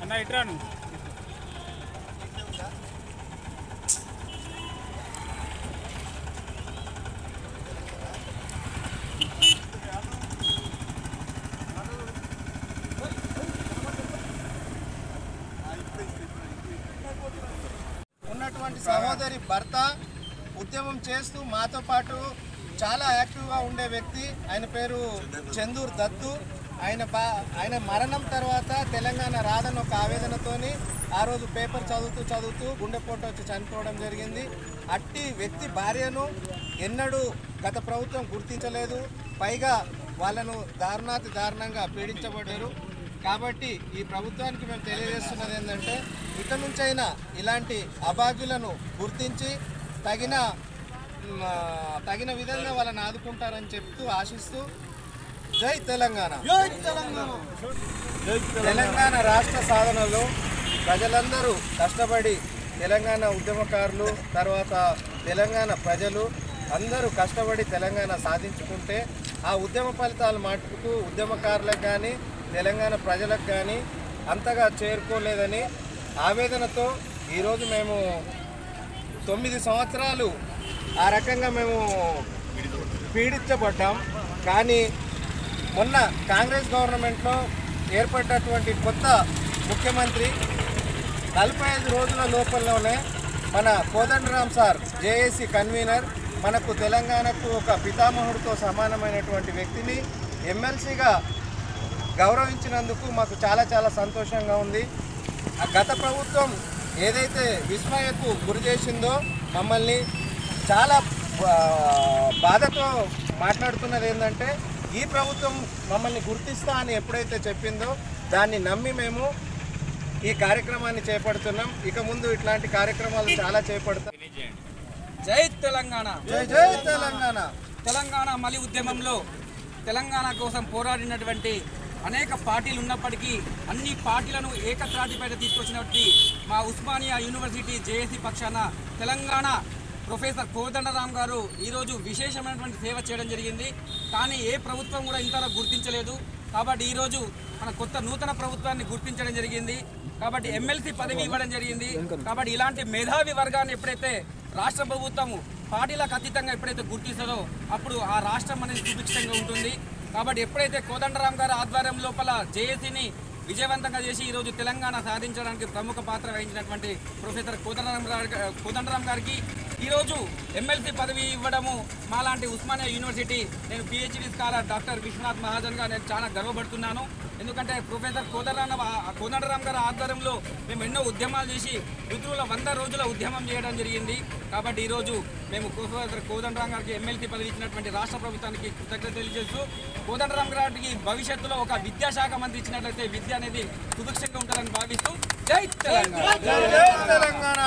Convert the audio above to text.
అన్న ఇట్రాను ఉన్నటువంటి సహోదరి భర్త ఉద్యమం చేస్తూ మాతో పాటు చాలా యాక్టివ్గా ఉండే వ్యక్తి. ఆయన పేరు చందూర్ దత్తు. ఆయన బా ఆయన మరణం తర్వాత తెలంగాణ రాదని ఒక ఆవేదనతోని ఆ రోజు పేపర్ చదువుతూ చదువుతూ గుండెపోటు వచ్చి చనిపోవడం జరిగింది. అట్టి వ్యక్తి భార్యను ఎన్నడూ గత ప్రభుత్వం గుర్తించలేదు. పైగా వాళ్ళను దారుణాతి దారుణంగా పీడించబడ్డారు. కాబట్టి ఈ ప్రభుత్వానికి మేము తెలియజేస్తున్నది ఏంటంటే ఇక నుంచైనా ఇలాంటి అభాగ్యులను గుర్తించి తగిన తగిన విధంగా వాళ్ళని ఆదుకుంటారని చెప్తూ ఆశిస్తూ జై తెలంగాణ. తెలంగాణ రాష్ట్ర సాధనలో ప్రజలందరూ కష్టపడి తెలంగాణ ఉద్యమకారులు తర్వాత తెలంగాణ ప్రజలు అందరూ కష్టపడి తెలంగాణ సాధించుకుంటే ఆ ఉద్యమ ఫలితాలు మటుకు ఉద్యమకారులకు కానీ తెలంగాణ ప్రజలకు కానీ అంతగా చేరుకోలేదని ఆవేదనతో ఈరోజు మేము తొమ్మిది సంవత్సరాలు ఆ రకంగా మేము పీడించబడ్డాం. కానీ మొన్న కాంగ్రెస్ గవర్నమెంట్లో ఏర్పడినటువంటి కొత్త ముఖ్యమంత్రి నలభై ఐదు రోజుల లోపలలోనే మన కోదండరామ్ సార్ జేఏసీ కన్వీనర్ మనకు తెలంగాణకు ఒక పితామహుడితో సమానమైనటువంటి వ్యక్తిని ఎమ్మెల్సీగా గౌరవించినందుకు మాకు చాలా చాలా సంతోషంగా ఉంది. ఆ గత ప్రభుత్వం ఏదైతే విస్మయకు గురి చేసిందో మమ్మల్ని చాలా బాధతో మాట్లాడుతున్నది ఏంటంటే ఈ ప్రభుత్వం మమ్మల్ని గుర్తిస్తా అని ఎప్పుడైతే చెప్పిందో దాన్ని నమ్మి మేము ఈ కార్యక్రమాన్ని చేపడుతున్నాం. ఇక ముందు ఇట్లాంటి కార్యక్రమాలు చాలా చేపడతాం. జై తెలంగాణ. జై జై తెలంగాణ. తెలంగాణ మలి ఉద్యమంలో తెలంగాణ కోసం పోరాడినటువంటి అనేక పార్టీలు ఉన్నప్పటికీ అన్ని పార్టీలను ఏకత్రాటిపైన తీసుకొచ్చినటువంటి మా ఉస్మానియా యూనివర్సిటీ జేఏసీ పక్షాన తెలంగాణ ప్రొఫెసర్ కోదండరామ్ గారు ఈరోజు విశేషమైనటువంటి సేవ చేయడం జరిగింది. కానీ ఏ ప్రభుత్వం కూడా ఇంతలా గుర్తించలేదు. కాబట్టి ఈరోజు మన కొత్త నూతన ప్రభుత్వాన్ని గుర్తించడం జరిగింది. కాబట్టి ఎమ్మెల్సీ పదవి ఇవ్వడం జరిగింది. కాబట్టి ఇలాంటి మేధావి వర్గాన్ని ఎప్పుడైతే రాష్ట్ర ప్రభుత్వము పార్టీలకు అతీతంగా ఎప్పుడైతే గుర్తిస్తుందో అప్పుడు ఆ రాష్ట్రం అనేది సుభిక్షంగా ఉంటుంది. కాబట్టి ఎప్పుడైతే కోదండరామ్ గారి ఆధ్వర్యం లోపల జేఏసీని విజయవంతంగా చేసి ఈరోజు తెలంగాణ సాధించడానికి ప్రముఖ పాత్ర వహించినటువంటి ప్రొఫెసర్ కోదండరాం గారి కోదండరాం గారికి ఈరోజు ఎమ్మెల్సీ పదవి ఇవ్వడము మాలాంటి ఉస్మానియా యూనివర్సిటీ నేను పిహెచ్డి స్కాలర్ డాక్టర్ విశ్వనాథ్ మహాజన్గా నేను చాలా గర్వపడుతున్నాను. ఎందుకంటే ప్రొఫెసర్ కోదండరామ్ కోదండరామ్ గారి ఆధ్వర్యంలో మేము ఎన్నో ఉద్యమాలు చేసి మిత్రుల వంద రోజుల ఉద్యమం చేయడం జరిగింది. కాబట్టి ఈరోజు మేము ప్రొఫెసర్ కోదండరామ్ గారికి ఎమ్మెల్సీ పదవి ఇచ్చినటువంటి రాష్ట్ర ప్రభుత్వానికి కృతజ్ఞత తెలియజేస్తూ కోదండరామ్ గారికి భవిష్యత్తులో ఒక విద్యాశాఖ మంత్రి ఇచ్చినట్లయితే విద్య అనేది సుభిక్షంగా ఉంటుందని భావిస్తూ జై తెలంగాణ!